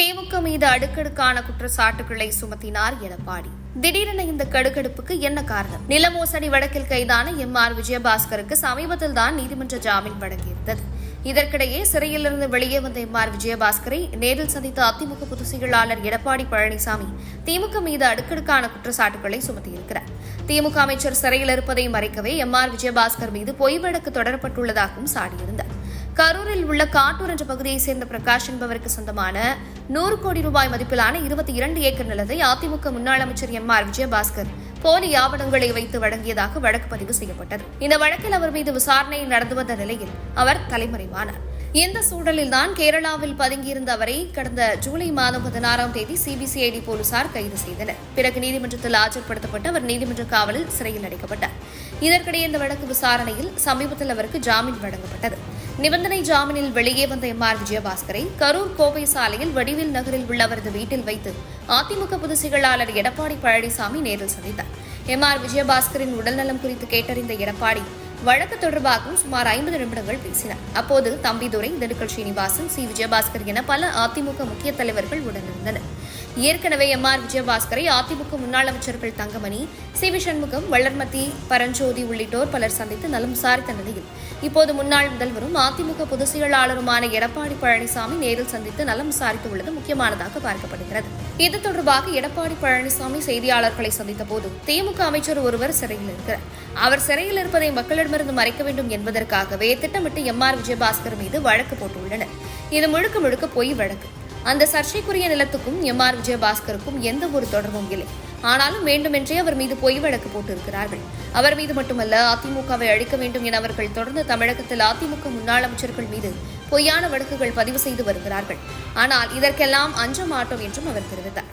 திமுக மீது அடுக்கடுக்கான குற்றச்சாட்டுகளை சுமத்தினார் எடப்பாடி. திடீரென இந்த கடுகடுப்புக்கு என்ன காரணம்? நில மோசடி வழக்கில் கைதான எம் ஆர் விஜயபாஸ்கருக்கு சமீபத்தில் தான் நீதிமன்ற ஜாமீன் வழங்கியிருந்தது. இதற்கிடையே சிறையிலிருந்து வெளியே வந்த எம் ஆர் விஜயபாஸ்கரை நேரில் சந்தித்த அதிமுக பொதுச் செயலாளர் எடப்பாடி பழனிசாமி திமுக மீது அடுக்கடுக்கான குற்றச்சாட்டுகளை சுமத்தியிருக்கிறார். திமுக அமைச்சர் சிறையில் இருப்பதை மறைக்கவே எம் ஆர் விஜயபாஸ்கர் மீது பொய் வழக்கு தொடரப்பட்டுள்ளதாகவும் சாடியிருந்தார். கரூரில் உள்ள காட்டூர் என்ற பகுதியைச் சேர்ந்த பிரகாஷ் என்பவருக்கு சொந்தமான நூறு கோடி ரூபாய் மதிப்பிலான இருபத்தி இரண்டு ஏக்கர் நிலத்தை அதிமுக முன்னாள் அமைச்சர் எம் ஆர் விஜயபாஸ்கர் போலி ஆவணங்களை வைத்து வழங்கியதாக வழக்கு பதிவு செய்யப்பட்டது. இந்த வழக்கில் அவர் மீது விசாரணை நடந்து வந்த நிலையில் அவர் தலைமறைவானார். இந்த சூழலில்தான் கேரளாவில் பதுங்கியிருந்த அவரை கடந்த ஜூலை மாதம் பதினாறாம் தேதி சிபிசிஐடி போலீசார் கைது செய்தனர். பிறகு நீதிமன்றத்தில் ஆஜர்படுத்தப்பட்டு அவர் நீதிமன்ற காவலில் சிறையில் அடைக்கப்பட்டார். இதற்கிடையே இந்த வழக்கு விசாரணையில் சமீபத்தில் அவருக்கு ஜாமீன் வழங்கப்பட்டது. நிபந்தனை ஜாமீனில் வெளியே வந்த எம் ஆர் விஜயபாஸ்கரை கரூர் கோவை சாலையில் வடிவில் நகரில் உள்ள அவரது வீட்டில் வைத்து அதிமுக பொதுச் செயலாளர் எடப்பாடி பழனிசாமி நேரில் சந்தித்தார். எம் ஆர் விஜயபாஸ்கரின் உடல்நலம் குறித்து கேட்டறிந்த எடப்பாடி வழக்கு தொடர்பாகவும் சுமார் ஐம்பது நிமிடங்கள் பேசினார் அப்போது தம்பிதுரை திண்டுக்கல் ஸ்ரீனிவாசன் சி. விஜயபாஸ்கர் என பல அதிமுக முக்கிய தலைவர்கள் உடனிருந்தனர். ஏற்கனவே எம். ஆர். விஜயபாஸ்கரை அதிமுக முன்னாள் அமைச்சர்கள் தங்கமணி சி. வி. சண்முகம் வளர்மதி பரஞ்சோதி உள்ளிட்டோர் பலர் சந்தித்து நலம் விசாரித்த நிலையில் இப்போது முன்னாள் முதல்வரும் அதிமுக பொதுச் செயலாளருமான எடப்பாடி பழனிசாமி நேரில் சந்தித்து நலம் விசாரித்துள்ளது முக்கியமானதாக பார்க்கப்படுகிறது. இது தொடர்பாக எடப்பாடி பழனிசாமி செய்தியாளர்களை சந்தித்த போது திமுக அமைச்சர் ஒருவர் சிறையில் இருக்கிறார். அவர் சிறையில் இருப்பதை மக்களிடம் மக்களிடமிருந்து மறைக்க வேண்டும் என்பதற்காகவே திட்டமிட்டு எம் ஆர் விஜயபாஸ்கர் மீது வழக்கு போட்டுள்ளனர். இது முழுக்க முழுக்க பொய் வழக்கு. அந்த சர்ச்சைக்குரிய நிலத்துக்கும் எம் ஆர் விஜயபாஸ்கருக்கும் எந்த ஒரு தொடர்பும் இல்லை. ஆனாலும் வேண்டுமென்றே அவர் மீது பொய் வழக்கு போட்டிருக்கிறார்கள். அவர் மீது மட்டுமல்ல அதிமுகவை அழிக்க வேண்டும் என அவர்கள் தொடர்ந்து தமிழகத்தில் அதிமுக முன்னாள் அமைச்சர்கள் மீது பொய்யான வழக்குகள் பதிவு செய்து வருகிறார்கள். ஆனால் இதற்கெல்லாம் அஞ்ச மாட்டோம் என்றும் அவர் தெரிவித்தார்.